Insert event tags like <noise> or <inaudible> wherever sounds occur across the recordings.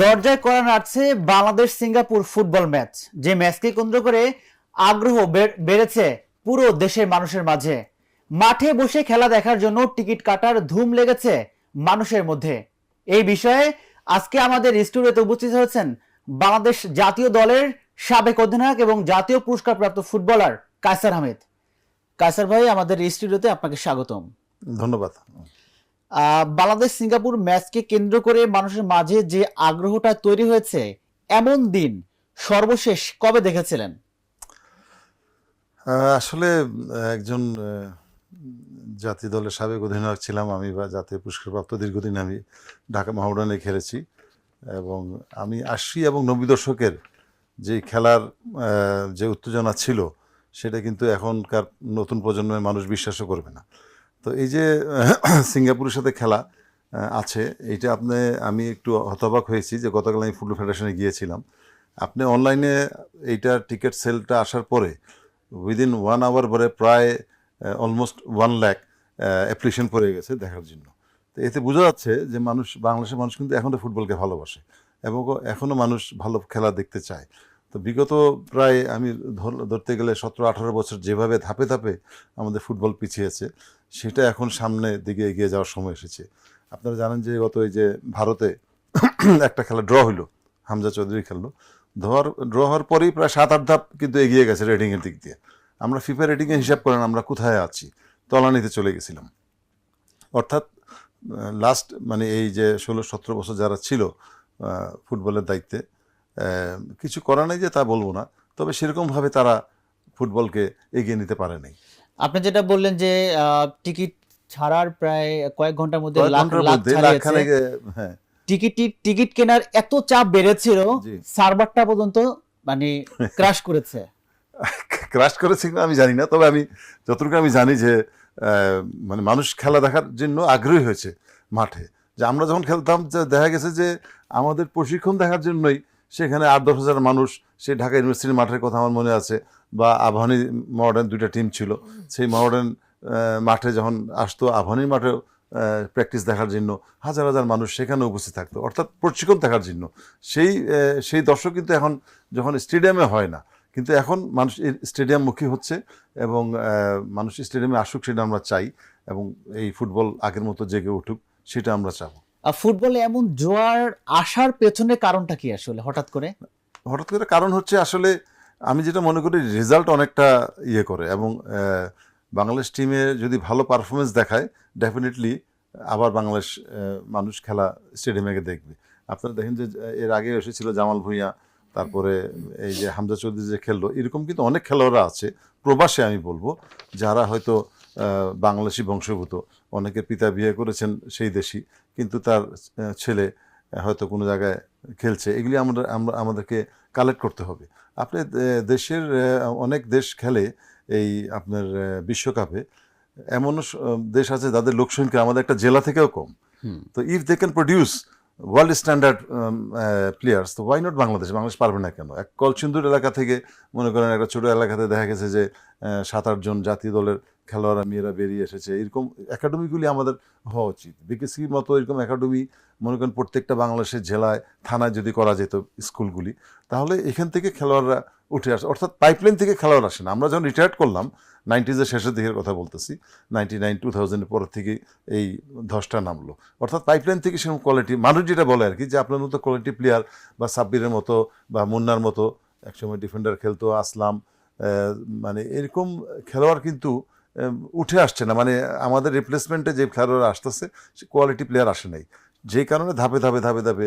দরজায় করা নাড়ছে বাংলাদেশ সিঙ্গাপুর ফুটবল ম্যাচ। যে ম্যাচকে কেন্দ্র করে আগ্রহ বেড়েছে পুরো দেশের মানুষের মাঝে। মাঠে বসে খেলা দেখার জন্য টিকিট কাটার ধুম লেগেছে মানুষের মধ্যে। এই বিষয়ে আজকে আমাদের স্টুডিওতে উপস্থিত হয়েছেন বাংলাদেশ জাতীয় দলের সাবেক অধিনায়ক এবং জাতীয় পুরস্কারপ্রাপ্ত ফুটবলার কায়সার আহমেদ। কায়সার ভাই, আমাদের স্টুডিওতে আপনাকে স্বাগতম। ধন্যবাদ। বাংলাদেশ সিঙ্গাপুর ম্যাচকে কেন্দ্র করে মানুষের মাঝে যে আগ্রহটা তৈরি হয়েছে, এমন দিন সর্বশেষ কবে দেখেছিলেন? আসলে একজন জাতীয় দলের সাবেক অধিনায়ক ছিলাম আমি বা জাতীয় পুরস্কারপ্রাপ্ত দীর্ঘদিন আমি ঢাকা মহামডানে খেলেছি এবং আমি আশি এবং নব্বই দশকের যে খেলার যে উত্তেজনা ছিল সেটা কিন্তু এখনকার নতুন প্রজন্মের মানুষ বিশ্বাসও করবে না। তো এই যে, <clears throat> সিঙ্গাপুরের সাথে খেলা আছে, এইটা আপনি, আমি একটু হতবাক হয়েছি যে গতকাল আমি ফুটবল ফেডারেশনে গিয়েছিলাম। আপনি অনলাইনে এইটার টিকিট সেলটা আসার পরে উইদিন ওয়ান আওয়ার পরে প্রায় অলমোস্ট ওয়ান ল্যাক অ্যাপ্লিকেশন পড়ে গেছে দেখার জন্য। তো এতে বোঝা যাচ্ছে যে মানুষ, বাংলাদেশের মানুষ কিন্তু এখনও ফুটবলকে ভালোবাসে এবং এখনও মানুষ ভালো খেলা দেখতে চায়। তো বিগত প্রায়, আমি ধর- ধরতে গেলে সতেরো আঠারো বছর যেভাবে ধাপে ধাপে আমাদের ফুটবল পিছিয়েছে সেটা এখন সামনে দিকে এগিয়ে যাওয়ার সময় এসেছে। আপনারা জানেন যে গত এই যে ভারতে <clears throat> একটা খেলা ড্র হইল, হামজা চৌধুরী খেললো। ধর ড্র হওয়ার পরেই প্রায় সাত, আট ধাপ কিন্তু এগিয়ে গেছে রেটিংয়ের দিক দিয়ে। আমরা ফিফা রেটিংয়ের হিসাব করেন আমরা কোথায় আছি, তলানিতে চলে গেছিলাম। অর্থাৎ লাস্ট মানে এই যে ষোলো, সতেরো বছর যারা ছিল ফুটবলের দায়িত্বে কিছু করা নেই যে তা বলব না, তবে সেরকমভাবে তারা ফুটবলকে এগিয়ে নিতে পারে নাই। আপনি যেটা বললেন যে টিকিট ছাড়ার প্রায় কয়েক ঘণ্টার মধ্যে লাখ লাখ ছাড়িয়েছে। লাখখানেক, আহ, হ্যাঁ। টিকিট টিকিট কেনার এত চাপ বেড়েছিল সার্ভারটা পর্যন্ত মানে ক্রাশ করেছে। <laughs> ক্রাশ করেছে কিনা আমি জানি না তবে আমি যতটুকু আমি জানি যে মানে মানুষ খেলা দেখার জন্য আগ্রহী হয়েছে মাঠে। যে আমরা যখন খেলতাম যে দেখা গেছে যে আমাদের প্রশিক্ষণ দেখার জন্যই সেখানে আট দশ হাজার মানুষ সেই ঢাকা ইউনিভার্সিটির মাঠের কথা আমার মনে আছে বা আবাহনী মডার্ন দুইটা টিম ছিল। সেই মডার্ন মাঠে যখন আসতো আবাহনীর মাঠেও প্র্যাকটিস দেখার জন্য হাজার হাজার মানুষ সেখানে উপস্থিত থাকতো। অর্থাৎ প্রশিক্ষণ দেখার জন্য। সেই সেই দর্শক কিন্তু এখন যখন স্টেডিয়ামে হয় না কিন্তু এখন মানুষ স্টেডিয়ামমুখী হচ্ছে এবং মানুষ স্টেডিয়ামে আসুক সেটা আমরা চাই এবং এই ফুটবল আগের মতো জেগে উঠুক সেটা আমরা চাবো। আর ফুটবলে এমন জোয়ার আসার পেছনে কারণটা কি আসলে হঠাৎ করে? হঠাৎ করে কারণ হচ্ছে আসলে আমি যেটা মনে করি রেজাল্ট অনেকটা ইয়ে করে এবং বাংলাদেশ টিমে যদি ভালো পারফরমেন্স দেখায় ডেফিনেটলি আবার বাংলাদেশ মানুষ খেলা স্টেডিয়ামে গিয়ে দেখবে। আপনারা দেখেন যে এর আগে এসেছিল জামাল ভুঁইয়া, তারপরে এই যে হামজা চৌধুরী যে খেললো, এরকম কিন্তু অনেক খেলোয়াড়রা আছে, প্রবাসে আমি বলব, যারা হয়তো বাংলাদেশি বংশভূত অনেকের পিতা বিয়ে করেছেন সেই দেশি, কিন্তু তার ছেলে হয়তো কোনো জায়গায় খেলছে। এগুলি আমরা আমাদেরকে কালেক্ট করতে হবে। আপনি দেশের অনেক দেশ খেলে এই আপনার বিশ্বকাপে এমন দেশ আছে যাদের লোকসংখ্যা আমাদের একটা জেলা থেকেও কম। তো if they can produce world standard players তো ওয়াই নট বাংলাদেশ? বাংলাদেশ পারবে না কেন? এক কলসিন্দুর এলাকা থেকে মনে করেন একটা ছোটো এলাকাতে দেখা গেছে যে সাত আটজন জাতীয় দলের খেলোয়াড়রা মেয়েরা বেরিয়ে এসেছে। এরকম একাডেমিগুলি আমাদের হওয়া উচিত। বিকেসির মতো এরকম একাডেমি মনে করেন প্রত্যেকটা বাংলাদেশের জেলায়, থানায় যদি করা যেত স্কুলগুলি তাহলে এখান থেকে খেলোয়াড়রা উঠে আসে। অর্থাৎ পাইপলাইন থেকে খেলোয়াড় আসে না। আমরা যখন রিটায়ার্ড করলাম নাইনটিজের শেষের দিকের কথা বলতেছি নাইনটি নাইন টু থাউজেন্ডের পর থেকে এই ধসটা নামলো। অর্থাৎ পাইপলাইন থেকে সেরকম কোয়ালিটি মানুষ যেটা বলে আর কি, যে আপনার মতো কোয়ালিটি প্লেয়ার বা সাব্বিরের মতো বা মুন্নার মতো, একসময় ডিফেন্ডার খেলতো, আসলাম মানে এরকম খেলোয়াড় কিন্তু উঠে আসছে না। মানে আমাদের রিপ্লেসমেন্টে যে খেলোয়াড় আসতেছে, সে কোয়ালিটি প্লেয়ার আসে নাই। যে কারণে ধাপে ধাপে ধাপে ধাপে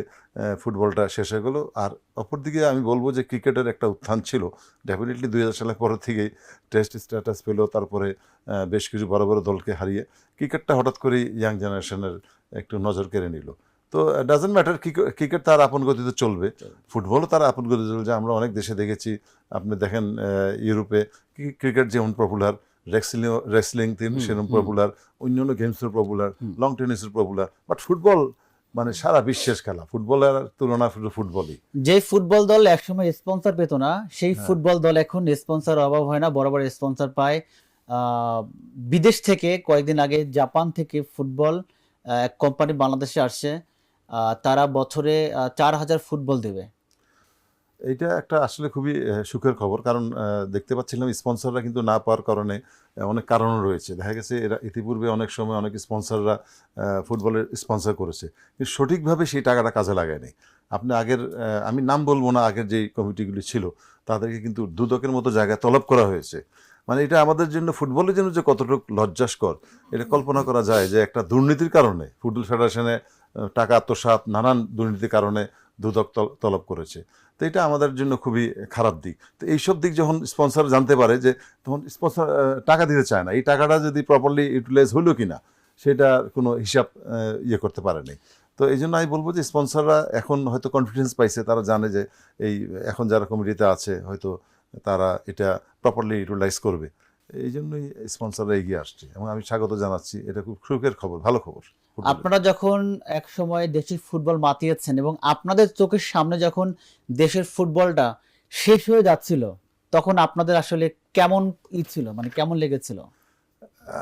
ফুটবলটা শেষ হয়ে গেলো। আর অপরদিকে আমি বলব যে ক্রিকেটের একটা উত্থান ছিল ডেফিনেটলি দুই হাজার সালের পরের থেকেই টেস্ট স্ট্যাটাস পেল, তারপরে বেশ কিছু বড় বড় দলকে হারিয়ে ক্রিকেটটা হঠাৎ করেই ইয়াং জেনারেশনের একটু নজর কেড়ে নিল। তো ডাজেন্ট ম্যাটার ক্রিকেট তার আপন গতিতে চলবে। ফুটবলও তার আপন গতিতে চলছে আমরা অনেক দেশে দেখেছি, আপনি দেখেন ইউরোপে ক্রিকেট যেমন পপুলার রেসলিং রেসলিং সেরকম পপুলার অন্যান্য গেমসের পপুলার লং টেনিসের পপুলার বাট ফুটবল মানে সারা বিশ্বের খেলা ফুটবলের তুলনা শুধু ফুটবলই যে ফুটবল দল একসময় স্পন্সর পেত না সেই হ্যাঁ। ফুটবল দল এখন স্পন্সর অভাব হয় না বড় বড় স্পন্সর পায় বিদেশ থেকে কয়েকদিন আগে জাপান থেকে ফুটবল এক কোম্পানি বাংলাদেশে আসছে তারা বছরে চার হাজার ফুটবল দেবে। এইটা একটা আসলে খুবই সুখের খবর। কারণ দেখতে পাচ্ছিলাম স্পন্সররা কিন্তু না পাওয়ার কারণে অনেক কারণও রয়েছে। দেখা গেছে এরা ইতিপূর্বে অনেক সময় অনেক স্পন্সররা ফুটবলের স্পন্সর করেছে। কিন্তু সঠিকভাবে সেই টাকাটা কাজে লাগায়নি। আপনি আগের আমি নাম বলব না, আগের যেই কমিটিগুলি ছিল, তাদেরকে কিন্তু দুদকের মতো জায়গায় তলব করা হয়েছে। মানে এটা আমাদের জন্য, ফুটবলের জন্য যে কতটুকু লজ্জাস্কর, এটা কল্পনা করা যায় যে একটা দুর্নীতির কারণে, ফুটবল ফেডারেশনে টাকা আত্মসাৎ, নানান দুর্নীতির কারণে দুদক তল- তলব করেছে। তো এটা আমাদের জন্য খুবই খারাপ দিক। তো এইসব দিক যখন স্পন্সর জানতে পারে যে তখন স্পন্সর টাকা দিতে চায় না, এই টাকাটা যদি প্রপারলি ইউটিলাইজ হলো কি না সেটা কোনো হিসাব ইয়ে করতে পারেনি তো এই জন্য আমি বলব যে স্পন্সররা এখন হয়তো কনফিডেন্স পাইছে, তারা জানে যে এই এখন যারা কমিটিতে আছে, হয়তো তারা এটা প্রপারলি ইউটিলাইজ করবে। এই জন্যই স্পন্সররা এগিয়ে আসছে এবং আমি স্বাগত জানাচ্ছি। এটা খুব সুখের খবর, ভালো খবর। আপনারা যখন এক সময় দেশের ফুটবল মাতিয়েছেন এবং আপনাদের চোখের সামনে যখন দেশের ফুটবলটা শেষ হয়ে যাচ্ছিল তখন আপনাদের আসলে কেমন ই ছিল? মানে কেমন লেগেছিল?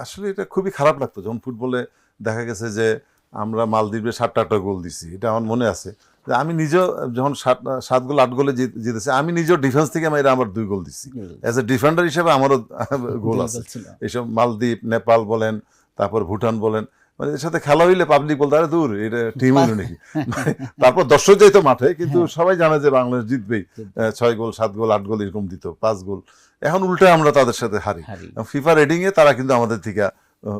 আসলে এটা খুবই খারাপ লাগতো। যখন ফুটবলে দেখা গেছে যে আমরা মালদ্বীপে সাতটা আটটা গোল দিছি এটা আমার মনে আছে। যে আমি নিজেও যখন সাত সাত গোল আট গোলে জিতেছি আমি নিজেও ডিফেন্স থেকে আমি এটা আমার দুই গোল দিছি। অ্যাজ এ ডিফেন্ডার হিসেবে আমারও গোল আছে। এইসব মালদ্বীপ নেপাল বলেন তারপর ভুটান বলেন মানে এর সাথে খেলা হইলে পাবলিক বলতে আরে দূর এটা টিম হইল নাকি? <laughs> মানে তারপর দর্শক যাইতো মাঠে কিন্তু সবাই জানে যে বাংলাদেশ জিতবেই। ছয় গোল সাত গোল আট গোল এরকম দিত পাঁচ গোল। এখন উল্টে আমরা তাদের সাথে হারি। ফিফা এ তারা কিন্তু আমাদের থেকে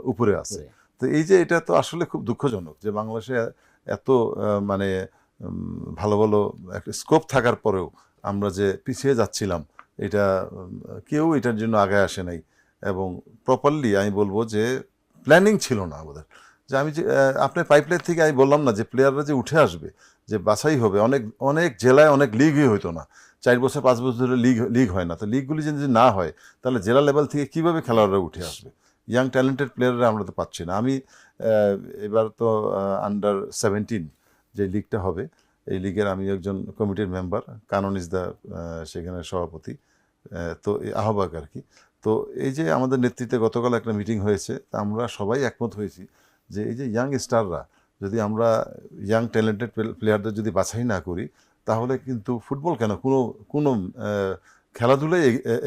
উপরে আছে। তো এই যে এটা তো আসলে খুব দুঃখজনক যে বাংলাদেশে এত মানে ভালো ভালো একটা স্কোপ থাকার পরেও আমরা যে পিছিয়ে যাচ্ছিলাম এটা কেউ এটার জন্য আগে আসে নাই। এবং প্রপারলি আমি বলব যে প্ল্যানিং ছিল না আমাদের। যে আমি যে আপনার পাইপলাইন থেকে আমি বললাম না যে প্লেয়াররা যে উঠে আসবে, যে বাছাই হবে, অনেক অনেক জেলায় অনেক লিগই হইতো না। চার বছর, পাঁচ বছর ধরে লিগ লিগ হয় না। তো লিগগুলি যদি না হয়, তাহলে জেলা লেভেল থেকে কীভাবে খেলোয়াড়রা উঠে আসবে? ইয়াং ট্যালেন্টেড প্লেয়াররা আমরা তো পাচ্ছি না। আমি এবার তো আন্ডার সেভেন্টিন যে লিগটা হবে, এই লিগের আমি একজন কমিটির মেম্বার কানন ইজ দ্য সেখানে সভাপতি তো আহ্বায়ক আর কি। তো এই যে আমাদের নেতৃত্বে গতকাল একটা মিটিং হয়েছে, তা আমরা সবাই একমত হয়েছি যে এই যে ইয়াং স্টাররা যদি আমরা ইয়াং ট্যালেন্টেড প্লেয়ারদের যদি বাছাই না করি, তাহলে কিন্তু ফুটবল কেন? কোনো কোনো খেলাধুলাই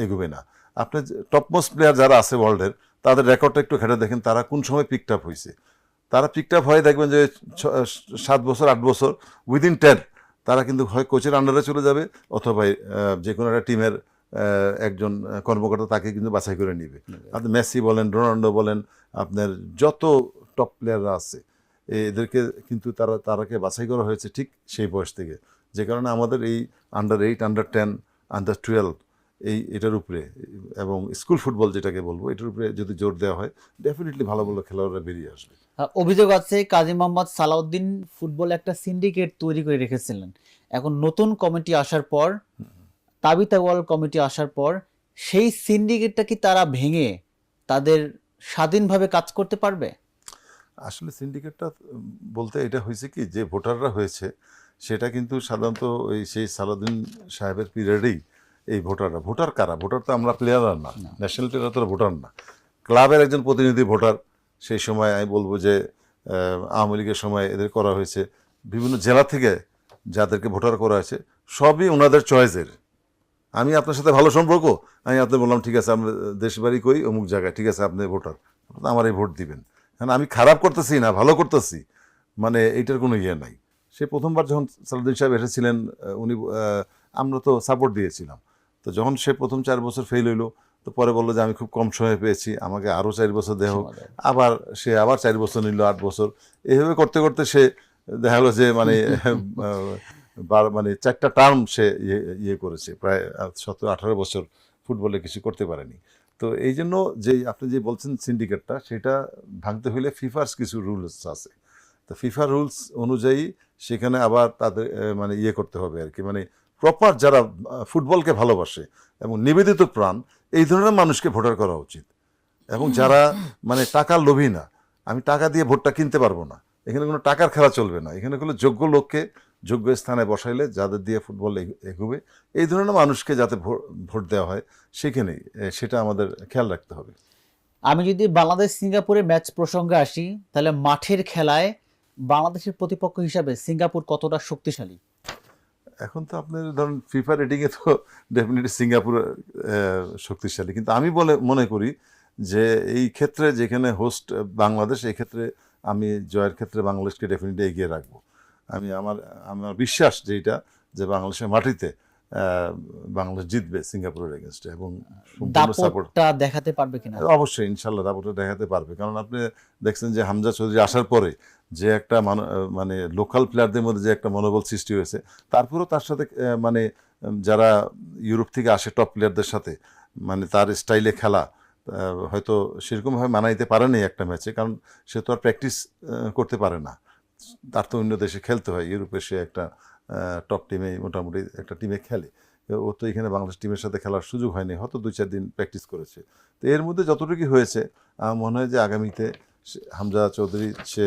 এগোবে না। আপনি টপমোস্ট প্লেয়ার যারা আছে ওয়ার্ল্ডের তাদের রেকর্ডটা একটু ঘেটে দেখেন, তারা কোন সময় পিকড আপ হয়েছে। তারা পিকড আপ হয়ে দেখবেন যে সাত বছর, আট বছর উইদিন টেন তারা কিন্তু হয় কোচের আন্ডারে চলে যাবে, অথবা যে কোনো একটা টিমের একজন কর্মকর্তা তাকে কিন্তু বাছাই করে নিবে। আপনি মেসি বলেন রোনাল্ডো বলেন আপনার যত টপ প্লেয়াররা আছে এদেরকে কিন্তু তারা তারাকে বাছাই করা হয়েছে ঠিক সেই বয়স থেকে। যে কারণে আমাদের এই under eight under ten under twelve এই এটার উপরে এবং স্কুল ফুটবল যেটাকে বলব এটার উপরে যদি জোর দেওয়া হয় ডেফিনেটলি ভালো ভালো খেলোয়াড়রা বেরিয়ে আসবে। আহ, অভিযোগ আছে কাজী মোহাম্মদ সালাউদ্দিন ফুটবল একটা সিন্ডিকেট তৈরি করে রেখেছিলেন। এখন নতুন কমিটি আসার পর তাবিতাওয়াল কমিটি আসার পর সেই সিন্ডিকেটটা কি তারা ভেঙে তাদের স্বাধীনভাবে কাজ করতে পারবে? আসলে সিন্ডিকেটটা বলতে এটা হয়েছে কি যে ভোটাররা হয়েছে সেটা কিন্তু সাধারণত ওই সেই সালাউদ্দিন সাহেবের পিরিয়ডেই এই ভোটাররা। ভোটার কারা? ভোটার তো আমরা প্লেয়াররা না। ন্যাশনাল প্লেয়ার তো ভোটার না। ক্লাবের একজন প্রতিনিধি ভোটার সেই সময় আমি বলব যে আওয়ামী লীগের সময় এদের করা হয়েছে। বিভিন্ন জেলা থেকে যাদেরকে ভোটার করা হয়েছে সবই ওনাদের চয়েসের আমি আপনার সাথে ভালো সম্পর্ক? আমি আপনি বললাম ঠিক আছে আমরা দেশ বাড়ি কই অমুক জায়গায় ঠিক আছে আপনি ভোটার। আমার এই ভোট দিবেন। হ্যাঁ আমি খারাপ করতেছি না ভালো করতেছি? মানে এইটার কোনো ইয়ে নাই। সে প্রথমবার যখন সালাউদ্দিন সাহেব এসেছিলেন উনি আমরা তো সাপোর্ট দিয়েছিলাম। তো যখন সে প্রথম চার বছর ফেল হইল তো পরে বলল যে আমি খুব কম সময় পেয়েছি আমাকে আরও চার বছর দেহ আবার সে আবার চার বছর নিল আট বছর। এইভাবে করতে করতে সে দেখা গেলো যে মানে <laughs> মানে চারটা টার্ম সে ইয়ে ইয়ে করেছে। প্রায় সতেরো, আঠারো বছর ফুটবলে কিছু করতে পারেনি। তো এই জন্য যে, আপনি যে বলছেন সিন্ডিকেটটা সেটা ভাঙতে হলে ফিফার কিছু রুলস আছে। তো ফিফা রুলস অনুযায়ী সেখানে আবার তাদের মানে ইয়ে করতে হবে আর কি। মানে প্রপার যারা ফুটবলকে ভালোবাসে এবং নিবেদিত প্রাণ, এই ধরনের মানুষকে ভোটার করা উচিত। এবং যারা মানে টাকার লোভী না, আমি টাকা দিয়ে ভোটটা কিনতে পারব না। এখানে কোনো টাকার খেলা চলবে না। এখানে কোনো যোগ্য লোককে যোগ্য স্থানে বসাইলে যাদের দিয়ে ফুটবল এগ- এগোবে এই ধরনের মানুষকে যাতে ভোট দেওয়া হয় সেখানেই সেটা আমাদের খেয়াল রাখতে হবে। আমি যদি বাংলাদেশ সিঙ্গাপুরে ম্যাচ প্রসঙ্গে আসি তাহলে মাঠের খেলায় বাংলাদেশের প্রতিপক্ষ হিসাবে সিঙ্গাপুর কতটা শক্তিশালী? এখন তো আপনার ধরুন ফিফা রেটিংয়ে তো ডেফিনেটলি সিঙ্গাপুর শক্তিশালী। কিন্তু আমি বলে মনে করি যে এই ক্ষেত্রে যেখানে হোস্ট বাংলাদেশ এই ক্ষেত্রে আমি জয়ের ক্ষেত্রে বাংলাদেশকে ডেফিনেটলি এগিয়ে রাখব। আমি আমার আমার বিশ্বাস যেটা যে বাংলাদেশের মাটিতে বাংলাদেশ জিতবে সিঙ্গাপুরের এগেনস্টে এবং দাপটটা দেখাতে পারবে কিনা? অবশ্যই ইনশাল্লাহ দাপটটা দেখাতে পারবে। কারণ আপনি দেখছেন যে হামজা চৌধুরী আসার পরে যে একটা মানে লোকাল প্লেয়ারদের মধ্যে যে একটা মনোবল সৃষ্টি হয়েছে তারপরেও তার সাথে মানে যারা ইউরোপ থেকে আসে টপ প্লেয়ারদের সাথে মানে তার স্টাইলে খেলা হয়তো সেরকমভাবে মানাইতে পারেনি একটা ম্যাচে কারণ সে তো আর প্র্যাকটিস করতে পারে না। তার তো অন্য দেশে খেলতে হয়, ইউরোপে সে একটা টপ টিমে মোটামুটি একটা টিমে খেলে। ও তো এখানে বাংলাদেশ টিমের সাথে খেলার সুযোগ হয়নি, হয়তো দুই চার দিন প্র্যাকটিস করেছে। তো এর মধ্যে যতটুকু হয়েছে, আমার মনে হয় যে আগামীতে হামজা চৌধুরী সে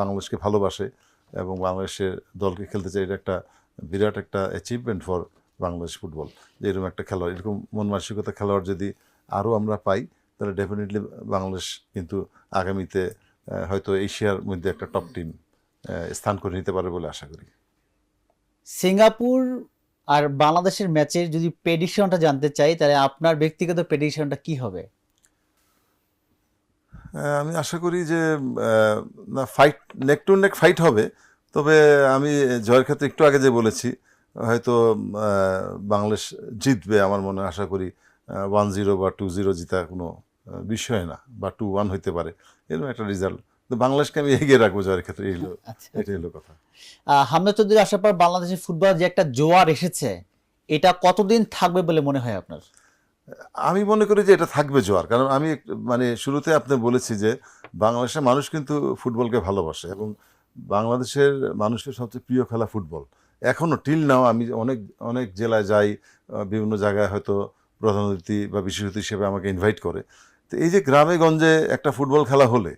বাংলাদেশকে ভালোবাসে এবং বাংলাদেশের দলকে খেলতে চায়, এটা একটা বিরাট একটা অ্যাচিভমেন্ট ফর বাংলাদেশ ফুটবল যে এরকম একটা খেলোয়াড়, এরকম মন মানসিকতা খেলোয়াড় যদি আরও আমরা পাই, তাহলে ডেফিনেটলি বাংলাদেশ কিন্তু আগামীতে হয়তো এশিয়ার মধ্যে একটা টপ টিম স্থান করে নিতে পারে বলে আশা করি। সিঙ্গাপুর আর বাংলাদেশের ম্যাচের যদি প্রেডিকশনটা জানতে চাই তাহলে আপনার ব্যক্তিগত প্রেডিকশনটা কি হবে? আমি আশা করি যে না fight neck to neck fight হবে। তবে আমি জয়ের ক্ষেত্রে একটু আগে যে বলেছি হয়তো বাংলাদেশ জিতবে আমার মনে আশা করি ওয়ান জিরো বা টু জিরো জিতা কোনো বিষয় না বা টু ওয়ান হইতে পারে। এরকম একটা রেজাল্ট তো বাংলাদেশকে আমি এগিয়ে রাখব জয়ের ক্ষেত্রে এই হলো আচ্ছা। এটাই হলো কথা। হামজা চৌধুরী আসার পর বাংলাদেশের ফুটবল যে একটা জোয়ার এসেছে এটা কতদিন থাকবে বলে মনে হয় আপনার? আমি মনে করি যে এটা থাকবে জোয়ার কারণ আমি মানে শুরুতে আপনি বলেছি যে বাংলাদেশের মানুষ কিন্তু ফুটবলকে ভালোবাসে এবং বাংলাদেশের মানুষের সবচেয়ে প্রিয় খেলা ফুটবল। এখনও টিল নাও আমি অনেক অনেক জেলায় যাই বিভিন্ন জায়গায় হয়তো প্রধান অতিথি বা বিশেষ অতিথি হিসেবে আমাকে ইনভাইট করে। তো এই যে গ্রামে গঞ্জে একটা ফুটবল খেলা হলে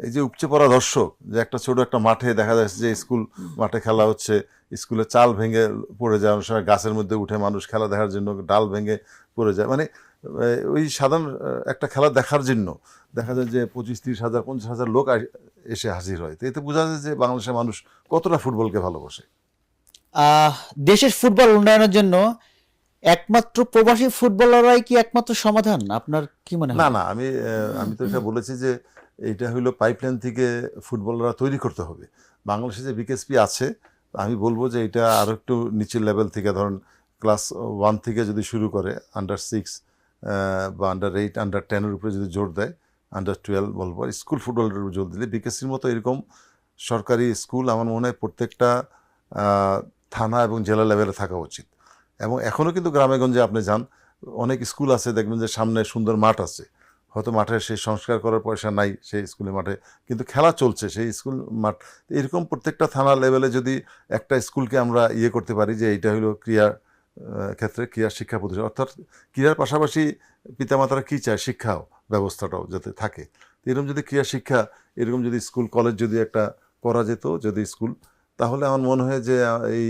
এই যে উপচে পড়া দর্শক যে একটা ছোট একটা মাঠে দেখা যাচ্ছে যে স্কুল মাঠে খেলা হচ্ছে স্কুলে চাল ভেঙে পড়ে যায় অনেক সময় গাছের মধ্যে উঠে মানুষ খেলা দেখার জন্য ডাল ভেঙে পড়ে যায়। মানে ওই সাধারণ একটা খেলা দেখার জন্য দেখা যায় যে পঁচিশ তিরিশ হাজার পঞ্চাশ হাজার লোক এসে হাজির হয়। তো এতে বোঝা যায় যে বাংলাদেশের মানুষ কতটা ফুটবলকে ভালোবাসে। দেশের ফুটবল উন্নয়নের জন্য একমাত্র প্রবাসী ফুটবলাররাই কি একমাত্র সমাধান? আপনার কি মনে হয়? না না আমি আমি তো এটা বলেছি যে এইটা হলো পাইপলাইন থেকে ফুটবলাররা তৈরি করতে হবে। বাংলাদেশে যে বিকেএসপি আছে, আমি বলব যে এটা আরও একটু নিচের লেভেল থেকে ধরুন ক্লাস ওয়ান থেকে যদি শুরু করে আন্ডার সিক্স বা আন্ডার এইট আন্ডার টেনের উপরে যদি জোর দেয় আন্ডার টুয়েলভ বলব স্কুল ফুটবলের উপর জোর দিলে বিকেএসপির মতো এরকম সরকারি স্কুল আমার মনে হয় প্রত্যেকটা থানা এবং জেলা লেভেলে থাকা উচিত। এবং এখনও কিন্তু গ্রামেগঞ্জে আপনি যান, অনেক স্কুল আছে, দেখবেন যে সামনে সুন্দর মাঠ আছে। হয়তো মাঠে সেই সংস্কার করার পয়সা নাই সেই স্কুলের মাঠে, কিন্তু খেলা চলছে সেই স্কুল মাঠ। এরকম প্রত্যেকটা থানা লেভেলে যদি একটা স্কুলকে আমরা ইয়ে করতে পারি যে এইটা হলো ক্রিয়া ক্ষেত্রে ক্রিয়া শিক্ষা প্রতিষ্ঠান, অর্থাৎ ক্রীড়ার পাশাপাশি পিতামাতারা কী চায়? শিক্ষাও ব্যবস্থাটাও যাতে থাকে। এরকম যদি ক্রিয়া শিক্ষা, এরকম যদি স্কুল কলেজ যদি একটা করা যেত, যদি স্কুল, তাহলে আমার মনে হয় যে এই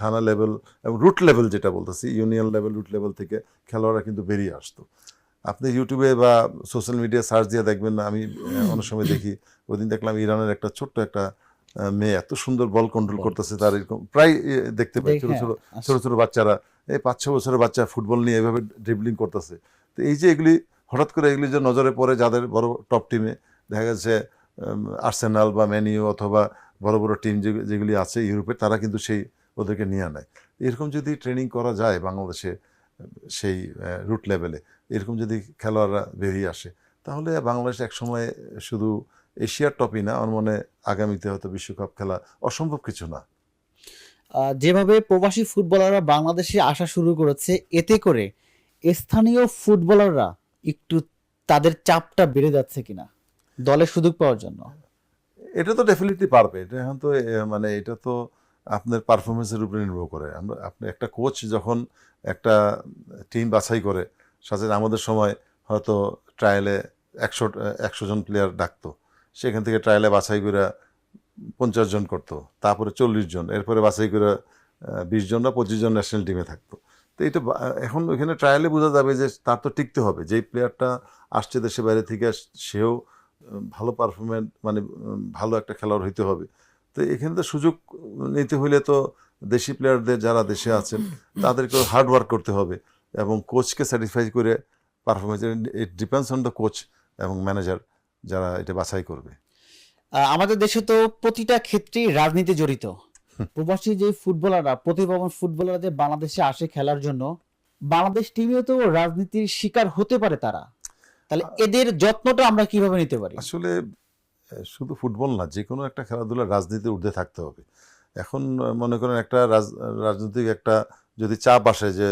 থানা লেভেল এবং রুট লেভেল যেটা বলতেছি ইউনিয়ন লেভেল রুট লেভেল থেকে খেলোয়াড়রা কিন্তু বেরিয়ে আসতো। আপনি ইউটিউবে বা সোশ্যাল মিডিয়া সার্চ দিয়ে দেখবেন না আমি অনেক সময় দেখি ওদিন দেখলাম ইরানের একটা ছোট্ট একটা মেয়ে এত সুন্দর বল কন্ট্রোল করতেছে তার এরকম প্রায় দেখতে পাই ছোট ছোট আচ্ছা। ছোট ছোট বাচ্চারা এই পাঁচ ছ বছরের বাচ্চা ফুটবল নিয়ে এভাবে ড্রিবলিং করতেছে তো এই যে এগুলি হঠাৎ করে এগুলি যে নজরে পড়ে যাদের বড় টপ টিমে দেখা গেছে আর্সেনাল বা ম্যানিউ অথবা বড় বড় টিম যেগুলি আছে ইউরোপে তারা কিন্তু সেই ওদেরকে নিয়ে নেয় এরকম যদি ট্রেনিং করা যায় বাংলাদেশে সেই রুট লেভেলে এরকম যদি খেলোয়াড়রা বেরিয়ে আসে তাহলে বাংলাদেশ একসময় শুধু এশিয়ার টপই না আমার মনে আগামীতে হয়তো বিশ্বকাপ খেলা অসম্ভব কিছু না। যেভাবে প্রবাসী ফুটবলাররা বাংলাদেশে আসা শুরু করেছে এতে করে স্থানীয় ফুটবলাররা একটু তাদের চাপটা বেড়ে যাচ্ছে কিনা দলের সুযোগ পাওয়ার জন্য? এটা তো ডেফিনেটলি পারবে। এটা এখন তো মানে এটা তো আপনার পারফরমেন্সের উপরে নির্ভর করে। আমরা আপনি একটা কোচ যখন একটা টিম বাছাই করে সাথে আমাদের সময় হয়তো ট্রায়ালে একশো একশো জন প্লেয়ার ডাকতো। সেখান থেকে ট্রায়ালে বাছাই করে পঞ্চাশ জন করতো। তারপরে চল্লিশ জন। এরপরে বাছাই করে বিশ জন না পঁচিশ জন ন্যাশনাল টিমে থাকতো। তো এটা বা- এখন ওইখানে ট্রায়ালে বোঝা যাবে যে তার তো টিকতে হবে। যেই প্লেয়ারটা আসছে দেশে বাইরে থেকে সেও ভালো পারফরমেন্স মানে ভালো একটা খেলোয়াড় হইতে হবে। তো এখানে তো সুযোগ নিতে হইলে তো দেশি প্লেয়ারদের যারা দেশে আছেন তাদেরকে হার্ড ওয়ার্ক করতে হবে। এবং কোচকে স্যাটিসফাই করে performance it depends on the coach এবং ম্যানেজার যারা এটা বাছাই করবে। আমাদের দেশে তো প্রতিটা ক্ষেত্রেই রাজনীতি জড়িত। প্রবাসী যে ফুটবলাররা প্রতিভাবান ফুটবলাররা যে বাংলাদেশে আসে খেলার জন্য বাংলাদেশ টিমেও তো রাজনীতির শিকার হতে পারে তারা। তাহলে এদের যত্নটা আমরা কীভাবে নিতে পারি? আসলে শুধু ফুটবল না যে কোনো একটা খেলাধুলা রাজনীতির ঊর্ধ্বে থাকতে হবে। এখন মনে করেন একটা রাজ- রাজনৈতিক একটা যদি চাপ আসে যে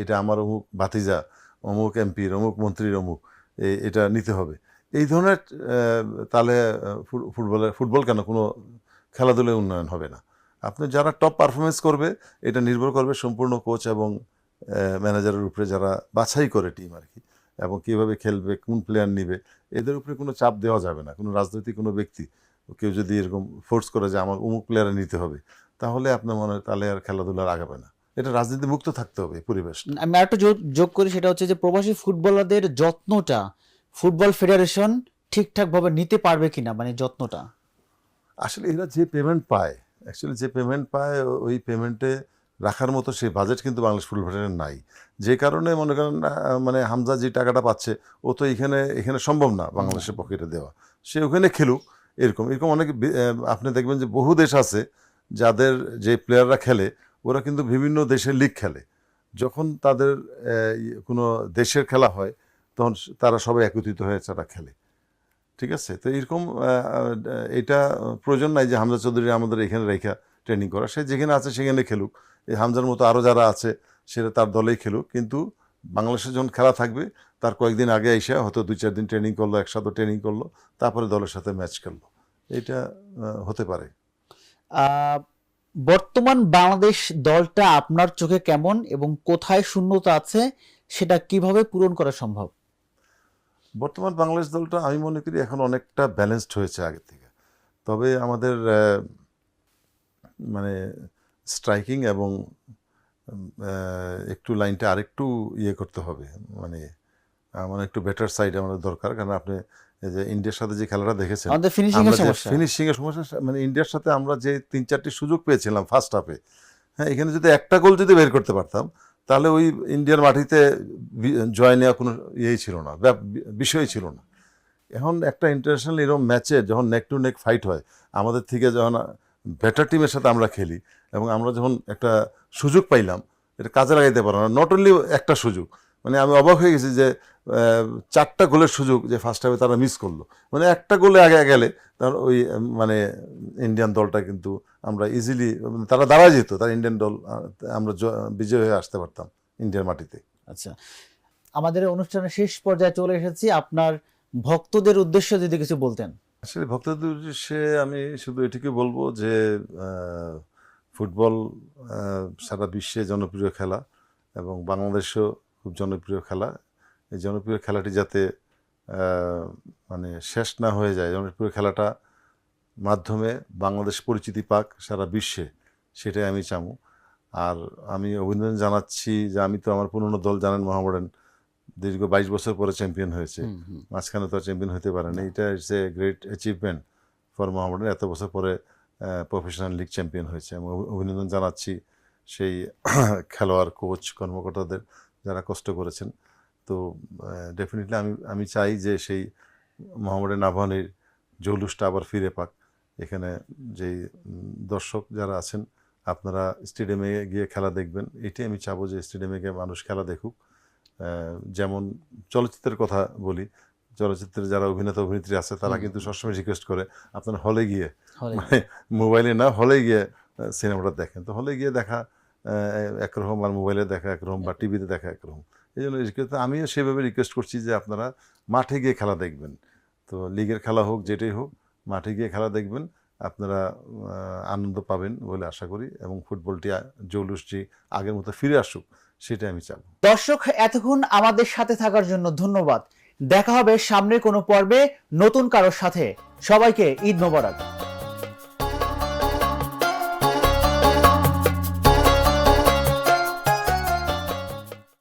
এটা আমার অমুক ভাতিজা অমুক এমপির অমুক মন্ত্রীর অমুক এটা নিতে হবে। এই ধরনের তাহলে আহ, ফু- ফুটবলে কেন? কোনো খেলাধুলায় উন্নয়ন হবে না। আপনি যারা টপ পারফরমেন্স করবে এটা নির্ভর করবে সম্পূর্ণ কোচ এবং ম্যানেজারের উপরে যারা বাছাই করে টিম আর কি এবং কীভাবে খেলবে কোন প্লেয়ার নিবে এদের উপরে কোনো চাপ দেওয়া যাবে না। কোনো রাজনৈতিক কোনো ব্যক্তি কেউ যদি এরকম ফোর্স করে যে আমার অমুক প্লেয়ারে নিতে হবে তাহলে আপনার মনে হয় তাহলে আর খেলাধুলার আগাবে না। এটা রাজনীতি মুক্ত থাকতে হবে পরিবেশ আমি আরেকটা যোগ- যোগ করি সেটা হচ্ছে যে প্রবাসী ফুটবলারদের যত্নটা ফুটবল ফেডারেশন ঠিকঠাক ভাবে নিতে পারবে কিনা মানে যত্নটা। আসলে এরা যে পেমেন্ট পায় অ্যাকচুয়ালি যে পেমেন্ট পায় ওই পেমেন্টে রাখার মতো সেই বাজেট কিন্তু বাংলাদেশ ফুটবল ফেডারেশন নাই। যে কারণে মনে করেন মানে হামজা যে টাকাটা পাচ্ছে ও তো এখানে এখানে সম্ভব না বাংলাদেশের পকেটে দেওয়া। সে ওখানে খেলুক এরকম। এরকম অনেক আপনি দেখবেন যে বহু দেশ আছে যাদের যে প্লেয়াররা খেলে ওরা কিন্তু বিভিন্ন দেশের লিগ খেলে। যখন তাদের কোনো দেশের খেলা হয়, তখন তারা সবাই একত্রিত হয়ে তারা খেলে। ঠিক আছে? তো এরকম এটা প্রয়োজন নাই যে হামজা চৌধুরী আমাদের এখানে রেখা ট্রেনিং করা। সে যেখানে আছে সেখানে খেলুক। এই হামজার মতো আরও যারা আছে সেটা তার দলেই খেলুক। কিন্তু বাংলাদেশের যখন খেলা থাকবে, তার কয়েকদিন আগে এসে হয়তো দুই চার দিন ট্রেনিং করল, একসাথে ট্রেনিং করল, তারপরে দলের সাথে ম্যাচ খেললো। এটা হতে পারে। বর্তমান বাংলাদেশ দলটা আপনার চোখে কেমন এবং কোথায় শূন্যতা আছে সেটা কীভাবে পূরণ করা সম্ভব? বর্তমান বাংলাদেশ দলটা আমি মনে করি এখন অনেকটা ব্যালেন্সড হয়েছে আগে থেকে। তবে আমাদের মানে স্ট্রাইকিং এবং একটু লাইনটা আরেকটু ইয়ে করতে হবে। মানে আমার একটু বেটার সাইড আমাদের দরকার। কারণ আপনি যে ইন্ডিয়ার সাথে যে খেলাটা দেখেছেন আমাদের ফিনিশিং এর সমস্যা। ফিনিশিং এর সমস্যা মানে ইন্ডিয়ার সাথে আমরা যে তিন চারটি সুযোগ পেয়েছিলাম ফার্স্ট হাফে হ্যাঁ এখানে যদি একটা গোল যদি বের করতে পারতাম তাহলে ওই ইন্ডিয়ার মাটিতে জয় নেওয়া কোনো ইয়েই ছিল না বিষয় ছিল না। এখন একটা ইন্টারন্যাশনাল এরকম ম্যাচে যখন নেক টু নেক ফাইট হয় আমাদের থেকে যখন বেটার টিমের সাথে আমরা খেলি এবং আমরা যখন একটা সুযোগ পাইলাম এটা কাজে লাগাইতে পারো না নট অনলি একটা সুযোগ মানে আমি অবাক হয়ে গেছি যে চারটা গোলের সুযোগ যে ফার্স্ট হাফে তারা মিস করল। মানে একটা গোলে আগে গেলে তার ওই মানে ইন্ডিয়ান দলটা কিন্তু আমরা ইজিলি তারা দাঁড়ায় যেত তার ইন্ডিয়ান দল আমরা বিজয় হয়ে আসতে পারতাম ইন্ডিয়ার মাটিতে। আচ্ছা। আমাদের অনুষ্ঠানের শেষ পর্যায়ে চলে এসেছি। আপনার ভক্তদের উদ্দেশ্যে যদি কিছু বলতেন। আসলে ভক্তদের উদ্দেশ্যে আমি শুধু এটুকু বলব যে ফুটবল সারা বিশ্বে জনপ্রিয় খেলা এবং বাংলাদেশেও খুব জনপ্রিয় খেলা। এই জনপ্রিয় খেলাটি যাতে মানে শেষ না হয়ে যায় জনপ্রিয় খেলাটা মাধ্যমে বাংলাদেশ পরিচিতি পাক সারা বিশ্বে সেটাই আমি চামু। আর আমি অভিনন্দন জানাচ্ছি যে আমি তো আমার পুরনো দল জানেন মোহামেডান দীর্ঘ বাইশ বছর পরে চ্যাম্পিয়ন হয়েছে। মাঝখানে তো চ্যাম্পিয়ন হতে পারে না এটা it's a great achievement for Mohammedan. এত বছর পরে প্রফেশনাল লিগ চ্যাম্পিয়ন হয়েছে। আমি অভিনন্দন জানাচ্ছি সেই খেলোয়াড় কোচ কর্মকর্তাদের যারা কষ্ট করেছেন। তো ডেফিনেটলি আমি আমি চাই যে সেই মোহামেডান আহ্বানের জৌলুসটা আবার ফিরে পাক। এখানে যেই দর্শক যারা আছেন আপনারা স্টেডিয়ামে গিয়ে খেলা দেখবেন। এটাই আমি চাবো যে স্টেডিয়ামে গিয়ে মানুষ খেলা দেখুক। যেমন চলচ্চিত্রের কথা বলি চলচ্চিত্রে যারা অভিনেতা অভিনেত্রী আছে তারা কিন্তু সবসময় রিকোয়েস্ট করে আপনার হলে গিয়ে মানে মোবাইলে না হলে গিয়ে সিনেমাটা দেখেন। তো হলে গিয়ে দেখা একরকম আর মোবাইলে দেখা একরকম বা টিভিতে দেখা একরকম এই জন্য আমিও সেভাবে রিকোয়েস্ট করছি যে আপনারা মাঠে গিয়ে খেলা দেখবেন। তো লিগের খেলা হোক যেটাই হোক মাঠে গিয়ে খেলা দেখবেন। আপনারা আনন্দ পাবেন বলে আশা করি এবং ফুটবলটি জৌলুসটি আগের মতো ফিরে আসুক সেটাই আমি চাবো। দর্শক এতক্ষণ আমাদের সাথে থাকার জন্য ধন্যবাদ। দেখা হবে সামনে কোনো পর্বে নতুন কারোর সাথে। সবাইকে ঈদ মোবারক।